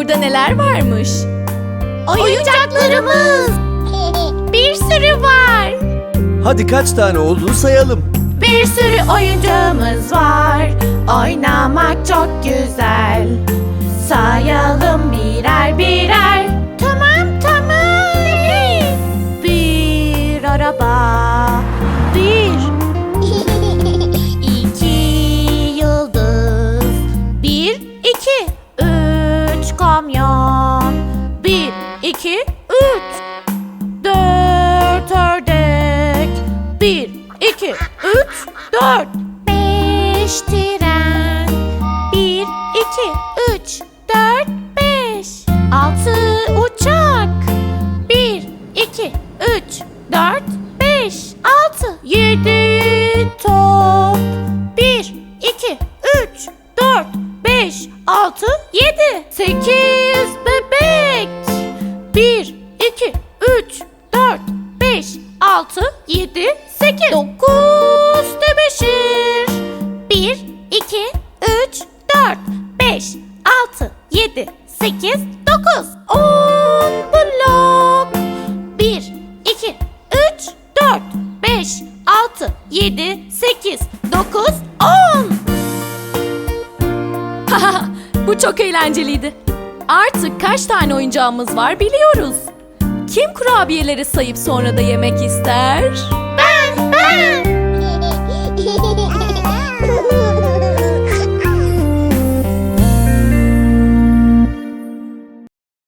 Burada neler varmış? Oyuncaklarımız. Bir sürü var. Hadi kaç tane olduğunu sayalım. Bir sürü oyuncağımız var. Oynamak çok güzel. Kamyon. Bir, iki, üç. Dört ördek. Bir, iki, üç, dört. Beş tren. Bir, iki, üç, dört, beş. Altı uçak. Bir, iki, üç, dört, beş. Altı. Yedi altı, yedi. Sekiz bebek. Bir, iki, üç, dört, beş, altı, yedi, sekiz. Dokuz tebeşir. Bir, iki, üç, dört, beş, altı, yedi, sekiz, dokuz. On blok. Bir, iki, üç, dört, beş, altı, yedi, sekiz, dokuz, on. Bu çok eğlenceliydi. Artık kaç tane oyuncağımız var biliyoruz. Kim kurabiyeleri sayıp sonra da yemek ister?